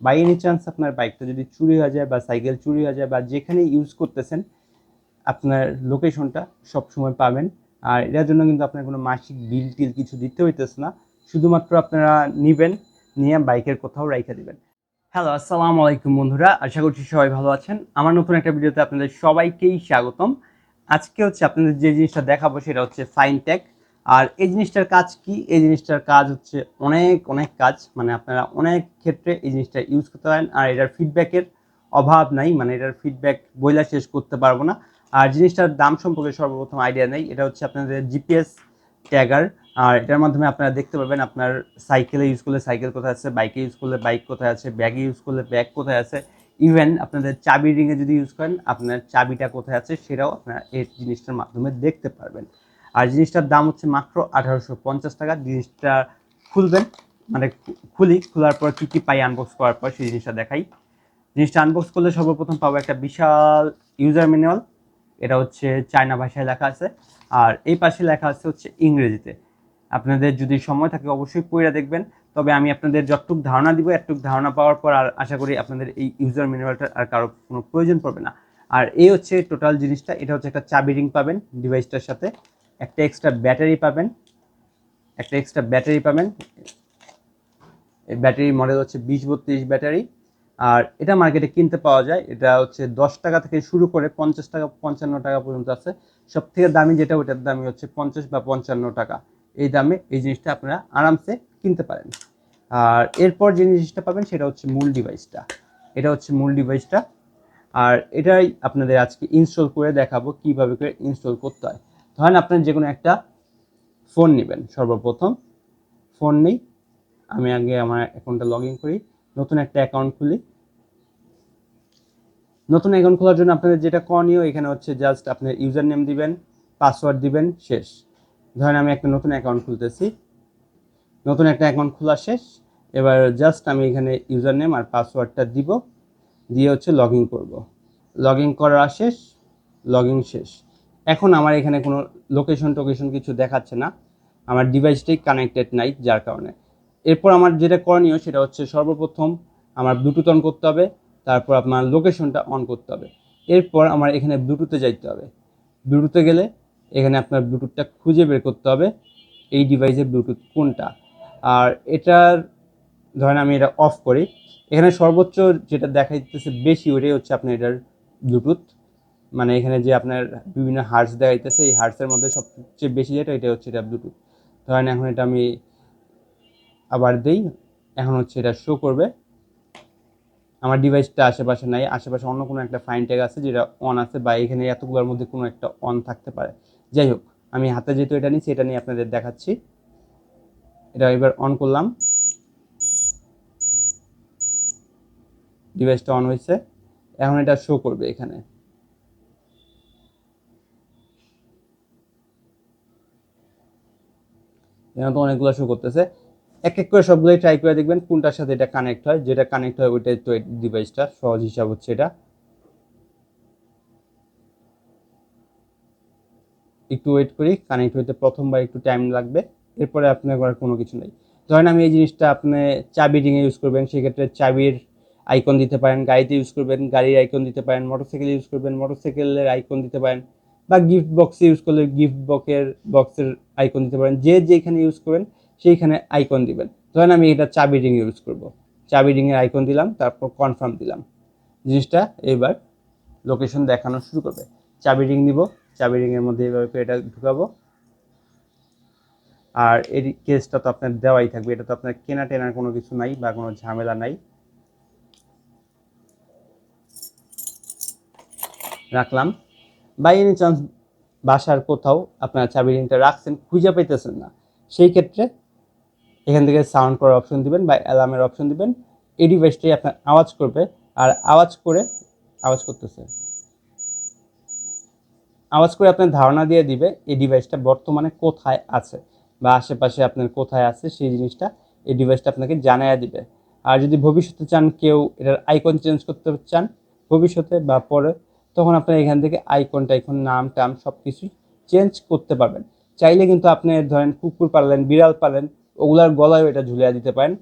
By any chance আপনার বাইকটা যদি চুরি হয়ে যায় বা সাইকেল চুরি হয়ে যায় বা যেখানে ইউজ করতেছেন, আপনার লোকেশনটা সবসময় পাবেন। আর এটার জন্য কিন্তু আপনার কোনো মাসিক বিল টিল কিছু দিতে হইতেছে না। শুধুমাত্র আপনারা নিবেন, নিয়ে বাইকের কোথাও রাইখে দিবেন। হ্যালো আসসালামু আলাইকুম বন্ধুরা। আশা করছি সবাই ভালো আছেন। আমার নতুন একটা ভিডিওতে আপনাদের সবাইকেই স্বাগতম। আজকে হচ্ছে আপনাদের যে জিনিসটা দেখাবো সেটা হচ্ছে ফাইনটেক আর এই জিনিসটার কাজ কি? এই জিনিসটার কাজ হচ্ছে অনেক অনেক কাজ। মানে আপনারা অনেক ক্ষেত্রে এই জিনিসটা ইউজ করতে পারেন। আর এটার ফিডব্যাকের অভাব নাই। মানে এটার ফিডব্যাক বইলা শেষ করতে পারব না। আর জিনিসটার দাম সম্পর্কে সর্বপ্রথম আইডিয়া নেই। এটা হচ্ছে আপনাদের জিপিএস ট্যাগার আর এটার মাধ্যমে আপনারা দেখতে পাবেন আপনার সাইকেলে ইউজ করলে সাইকেল কোথায় আছে বাইকে ইউজ করলে বাইক কোথায় আছে ব্যাগে ইউজ করলে ব্যাগ কোথায় আছে। ইভেন আপনাদের চাবি রিংয়ে যদি ইউজ করেন, আপনার চাবিটা কোথায় আছে, সেটাও আপনারা এই জিনিসটার মাধ্যমে দেখতে পারবেন। আর জিনিসটার দাম হচ্ছে মাত্র আঠারোশো পঞ্চাশ টাকা। জিনিসটা খুলবেন মানে খুলি, খোলার পর কী কী পাই আনবক্স করার পর সেই জিনিসটা দেখাই। জিনিসটা আনবক্স করলে সর্বপ্রথম পাবো একটা বিশাল ইউজার ম্যানুয়াল এটা হচ্ছে চায়না ভাষায় লেখা আছে। আর এই পাশে লেখা আছে হচ্ছে ইংরেজিতে। আপনাদের যদি সময় থাকে অবশ্যই পড়ে দেখবেন, তবে আমি আপনাদের যতটুক ধারণা দিব, এতটুক ধারণা পাওয়ার পর আর আশা করি আপনাদের এই ইউজার ম্যানুয়ালটার আর কারও কোনো প্রয়োজন পড়বে না। আর এই হচ্ছে টোটাল জিনিসটা, এটা হচ্ছে একটা চাবি রিং পাবেন ডিভাইসটার সাথে। একটা এক্সট্রা ব্যাটারি পাবেন। একটা এক্সট্রা ব্যাটারি পাবেন। এই ব্যাটারি মডেল হচ্ছে বিশ বত্রিশ ব্যাটারি আর এটা মার্কেটে কিনতে পাওয়া যায়। এটা হচ্ছে দশ টাকা থেকে শুরু করে পঞ্চাশ টাকা, পঞ্চান্ন টাকা পর্যন্ত আছে। সব থেকে দামি যেটা ওটার দামি হচ্ছে পঞ্চাশ বা পঞ্চান্ন টাকা। এই দামে এই জিনিসটা আপনারা আরামসে কিনতে পারেন। আর এরপর যে জিনিসটা পাবেন, সেটা হচ্ছে মূল ডিভাইসটা এটা হচ্ছে মূল ডিভাইসটা আর এটাই আপনাদের আজকে ইনস্টল করে দেখাবো কীভাবে করে ইনস্টল করতে হয়। ধরেন আপনার যে কোনো একটা ফোন নেবেন, সর্বপ্রথম ফোন নেই। আমি আগে আমার অ্যাকাউন্টটা লগ ইন করি, নতুন একটা অ্যাকাউন্ট খুলি। নতুন অ্যাকাউন্ট খোলার জন্য আপনাদের যেটা করণীয়, এখানে হচ্ছে জাস্ট আপনার ইউজার নেম দিবেন পাসওয়ার্ড দিবেন, শেষ। ধরেন আমি একটা নতুন অ্যাকাউন্ট খুলতেছি। নতুন একটা অ্যাকাউন্ট খোলা শেষ। এবার জাস্ট আমি এখানে ইউজার নেম আর পাসওয়ার্ডটা দিব, দিয়ে হচ্ছে লগ ইন করব। লগ ইন করা শেষ লগ ইন শেষ। এখন আমার এখানে কোনো লোকেশন টোকেশন কিছু দেখাচ্ছে না। আমার ডিভাইসটাই কানেক্টেড নাই, যার কারণে। এরপর আমার যেটা করণীয় সেটা হচ্ছে সর্বপ্রথম আমার ব্লুটুথ অন করতে হবে, তারপর আপনার লোকেশনটা অন করতে হবে। এরপর আমার এখানে ব্লুটুথে যাইতে হবে। ব্লুটুথে গেলে এখানে আপনার ব্লুটুথটা খুঁজে বের করতে হবে, এই ডিভাইসের ব্লুটুথ কোনটা। আর এটার, ধরেন আমি এটা অফ করি, এখানে সর্বোচ্চ যেটা দেখা যাইতেছে বেশি ওটাই হচ্ছে আপনার এটার ব্লুটুথ মানে এখানে যে আপনার বিভিন্ন হার্টস দেখাইতেছে, এই হার্টসের মধ্যে সবচেয়ে বেশি যেটা, এটা হচ্ছে এটা ব্লুটুথ ধরেন এখন এটা আমি আবার দেই, এখন হচ্ছে এটা শো করবে। আমার ডিভাইসটা আশেপাশে নাই, আশেপাশে অন্য কোনো একটা ফাইন ট্যাগ আছে যেটা অন আছে বা এখানে এতগুলোর মধ্যে কোনো একটা অন থাকতে পারে। যাই হোক, আমি হাতে যেহেতু এটা নিচ্ছি, এটা নিয়ে আপনাদের দেখাচ্ছি। এটা এবার অন করলাম। ডিভাইসটা অন হয়েছে। এখন এটা শো করবে এখানে। এখানে তো অনেকগুলো শো করতেছে। এক এক করে সবগুলোই ট্রাই করে দেখবেন কোনটার সাথে এটা কানেক্ট হয়। যেটা কানেক্ট হয় ওইটাই তো ডিভাইসটা সহজ হিসাব হচ্ছে এটা। একটু ওয়েট করি কানেক্ট হইতে প্রথমবার একটু টাইম লাগবে, এরপরে আপনার করার কোনো কিছু নেই। ধরেন আমি এই জিনিসটা আপনি চাবি রিংয়ে ইউজ করবেন, সেক্ষেত্রে চাবির আইকন দিতে পারেন, গাড়িতে ইউজ করবেন, গাড়ির আইকন দিতে পারেন মোটরসাইকেল ইউজ করবেন মোটরসাইকেলের আইকন দিতে পারেন। বা গিফট বক্সে ইউজ করলে গিফট বক্সের বক্সের আইকন দিতে পারেন। যে যেখানে ইউজ করবেন, সেইখানে আইকন দিবেন। ধরেন আমি এটা চাবি রিং ইউজ করব। চাবি রিংয়ের আইকন দিলাম, তারপর কনফার্ম দিলাম। জিনিসটা এবার লোকেশন দেখানো শুরু করবে। চাবি রিং নিব, চাবি রিংয়ের মধ্যে করে এটা ঢুকাবো। আর এর কেসটা তো আপনার দেওয়াই থাকবে। এটা তো আপনার কেনা টেনার কোনো কিছু নাই বা কোনো ঝামেলা নাই। রাখলাম। বাই এনি চান্স বাসার কোথাও আপনার চাবি রিংটা রাখছেন, খুঁজে পাইতেছেন না। সেই ক্ষেত্রে এখান থেকে সাউন্ড করার অপশন দিবেন বা অ্যালার্মের অপশন দিবেন। এই ডিভাইসটাই আপনার আওয়াজ করবে আর আওয়াজ করে আওয়াজ করতেছে। আওয়াজ করে আপনার ধারণা দিয়ে দিবে এই ডিভাইসটা বর্তমানে কোথায় আছে বা আশেপাশে আপনার কোথায় আছে সেই জিনিসটা এই ডিভাইসটা আপনাকে জানাইয়া দিবে। আর যদি ভবিষ্যতে চান কেউ এটার আইকন চেঞ্জ করতে চান, ভবিষ্যতে বা পরে তখন আপনার এখান থেকে আইকন টাইকন নাম, টাম সব কিছুই চেঞ্জ করতে পারবেন। চাইলে কিন্তু আপনি ধরেন কুকুর পাললেন, বিড়াল পালেন ওগুলার গলায়ও এটা ঝুলিয়ে দিতে পারেন।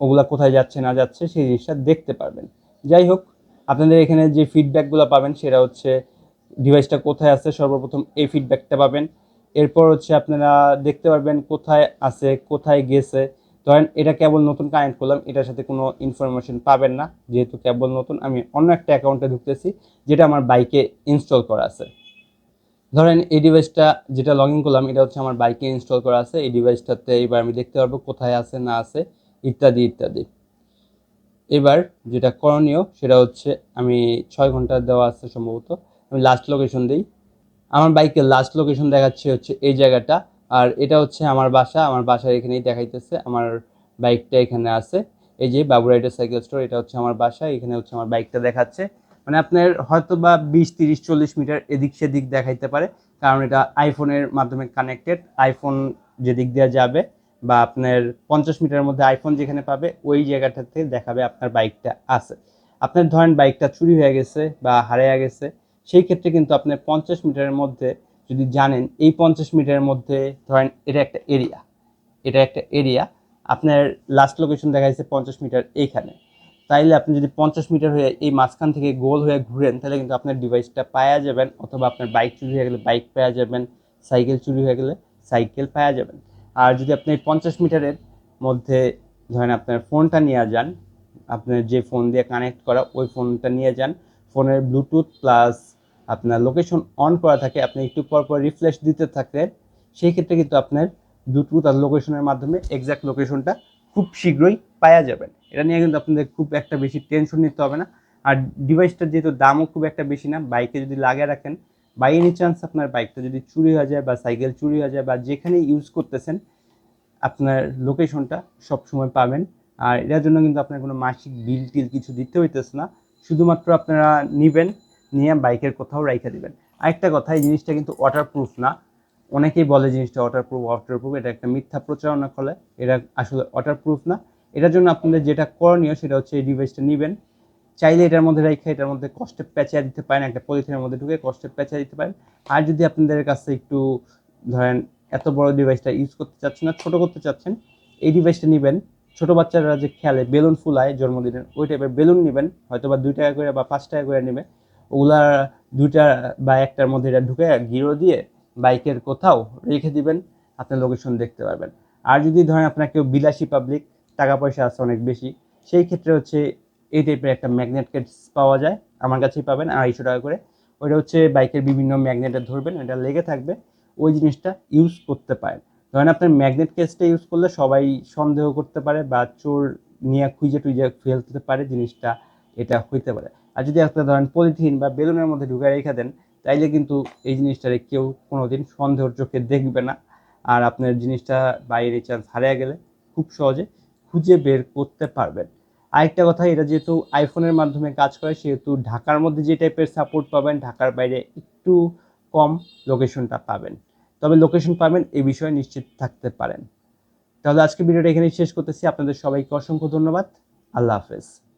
ওগুলা কোথায় যাচ্ছে, না যাচ্ছে, সেই জিনিসটা দেখতে পারবেন। যাই হোক, আপনাদের এখানে যে ফিডব্যাকগুলো পাবেন, সেটা হচ্ছে ডিভাইসটা কোথায় আছে, সর্বপ্রথম এই ফিডব্যাকটা পাবেন। এরপর হচ্ছে আপনারা দেখতে পারবেন কোথায় আছে, কোথায় গেছে ধরেন এটা কেবল নতুন কানেক্ট করলাম এটার সাথে কোনো ইনফরমেশন পাবেন না। যেহেতু কেবল নতুন, আমি অন্য একটা অ্যাকাউন্টে ঢুকতেছি, যেটা আমার বাইকে ইনস্টল করা আছে। ধরেন এই ডিভাইসটা যেটা লগ ইন করলাম, এটা হচ্ছে আমার বাইকে ইনস্টল করা আছে। এই ডিভাইসটাতে এবার আমি দেখতে পারব কোথায় আছে, না আছে, ইত্যাদি ইত্যাদি। এবার যেটা করণীয়, সেটা হচ্ছে আমি ছয় ঘণ্টা দেওয়া আছে সম্ভবত। আমি লাস্ট লোকেশন দিই। আমার বাইকের লাস্ট লোকেশন দেখাচ্ছে হচ্ছে এই জায়গাটা। আর এটা হচ্ছে আমার বাসা, আমার বাসার এখানেই দেখাইতেছে, আমার বাইকটা এখানে আছে। এই যে বাবুরাইটের সাইকেল স্টোর, এটা হচ্ছে আমার বাসা, এখানে হচ্ছে আমার বাইকটা দেখাচ্ছে। মানে আপনার হয়তো বা বিশ, তিরিশ, চল্লিশ মিটার এদিক সেদিক দেখাইতে পারে, কারণ এটা আইফোনের মাধ্যমে কানেক্টেড আইফোন যেদিক দিয়ে যাবে বা আপনার পঞ্চাশ মিটারের মধ্যে আইফোন যেখানে পাবে, ওই জায়গাটাতে দেখাবে আপনার বাইকটা আছে। আপনার ধরেন বাইকটা চুরি হয়ে গেছে বা হারিয়ে গেছে, সেই ক্ষেত্রে কিন্তু আপনার পঞ্চাশ মিটারের মধ্যে যদি জানেন, এই পঞ্চাশ মিটারের মধ্যে ধরেন এটা একটা এরিয়া এটা একটা এরিয়া আপনার লাস্ট লোকেশন দেখাইছে পঞ্চাশ মিটার এইখানে। তাইলে আপনি যদি পঞ্চাশ মিটার হয়ে এই মাঝখান থেকে গোল হয়ে ঘুরেন তাহলে কিন্তু আপনার ডিভাইসটা পাওয়া যাবেন, অথবা আপনার বাইক চুরি হয়ে গেলে বাইক পাওয়া যাবেন সাইকেল চুরি হয়ে গেলে সাইকেল পাওয়া যাবেন। আর যদি আপনি পঞ্চাশ মিটারের মধ্যে ধরেন আপনার ফোনটা নিয়ে যান, আপনার যে ফোন দিয়ে কানেক্ট করা, ওই ফোনটা নিয়ে যান ফোনের ব্লুটুথ প্লাস আপনার লোকেশন অন করা থাকে, আপনি একটু পর পর রিফ্রেশ দিতে থাকলে সেই ক্ষেত্রে কিন্তু আপনার ব্লুটুথ আর লোকেশনের মাধ্যমে এক্স্যাক্ট লোকেশনটা খুব শীঘ্রই পাওয়া যাবেন এটা নিয়ে কিন্তু আপনাদের খুব একটা বেশি টেনশন নিতে হবে না। আর ডিভাইসটার যেহেতু দামও খুব একটা বেশি না বাইকে যদি লাগিয়ে রাখেন বাই এনি চান্স আপনার বাইকটা যদি চুরি হয়ে যায় বা সাইকেল চুরি হয়ে যায় বা যেখানে ইউজ করতেছেন, আপনার লোকেশনটা সবসময় পাবেন। আর এটার জন্য কিন্তু আপনার কোনো মাসিক বিল টিল কিছু দিতে হইতেছে না। শুধুমাত্র আপনারা নেবেন নিয়ে বাইকের কোথাও রাইখে দিবেন। আরেকটা কথা, এই জিনিসটা কিন্তু ওয়াটারপ্রুফ না। অনেকেই বলে জিনিসটা ওয়াটারপ্রুফ ওয়াটারপ্রুফ এটা একটা মিথ্যা প্রচারণা করে এটা আসলে ওয়াটারপ্রুফ না। এটার জন্য আপনাদের যেটা করণীয় সেটা হচ্ছে এই ডিভাইসটা নেবেন। চাইলে এটার মধ্যে রেখে এটার মধ্যে কষ্টে প্যাঁচা দিতে পারেন, একটা পলিথিনের মধ্যে ঢুকে কষ্টে প্যাঁচা দিতে পারেন। আর যদি আপনাদের কাছে একটু ধরেন এত বড় ডিভাইসটা ইউজ করতে চাচ্ছেন না, ছোটো করতে চাচ্ছেন, এই ডিভাইসটা নেবেন। ছোট বাচ্চারা যে খেলে, বেলুন ফুলায় জন্মদিনের, ওই টাইপের বেলুন নেবেন। হয়তো বা দুই টাকা করে বা পাঁচ টাকা করে নেবে। ওগুলা দুইটা বা একটার মধ্যে এটা ঢুকে গিরো দিয়ে বাইকের কোথাও রেখে দিবেন, আপনার লোকেশন দেখতে পারবেন। আর যদি ধরেন আপনার কেউ বিলাসী পাবলিক টাকা পয়সা আছে অনেক বেশি, সেই ক্ষেত্রে হচ্ছে এই টাইপের একটা ম্যাগনেট কেস পাওয়া যায়, আমার কাছেই পাবেন আড়াইশো টাকা করে। ওইটা হচ্ছে বাইকের বিভিন্ন ম্যাগনেটে ধরবেন, এটা লেগে থাকবে, ওই জিনিসটা ইউজ করতে পারেন। ধরেন আপনার ম্যাগনেট কেসটা ইউজ করলে সবাই সন্দেহ করতে পারে বা চোর নিয়ে খুঁজে টুইজে ফেলতে পারে জিনিসটা, এটা হইতে পারে। আর যদি আপনার ধরেন পলিথিন বা বেলুনের মধ্যে ঢুকে রেখে দেন, তাইলে কিন্তু এই জিনিসটারে কেউ কোনোদিন সন্দেহর চোখে দেখবে না। আর আপনার জিনিসটা বাইরে চান্স হারিয়ে গেলে খুব সহজে খুঁজে বের করতে পারবেন। আরেকটা কথা এটা যেহেতু আইফোনের মাধ্যমে কাজ করে, সেহেতু ঢাকার মধ্যে যে টাইপের সাপোর্ট পাবেন, ঢাকার বাইরে একটু কম লোকেশনটা পাবেন। তবে লোকেশন পাবেন এই বিষয়ে নিশ্চিত থাকতে পারেন। তাহলে আজকে ভিডিওটা এখানেই শেষ করতেছি। আপনাদের সবাইকে অসংখ্য ধন্যবাদ। আল্লাহ হাফেজ।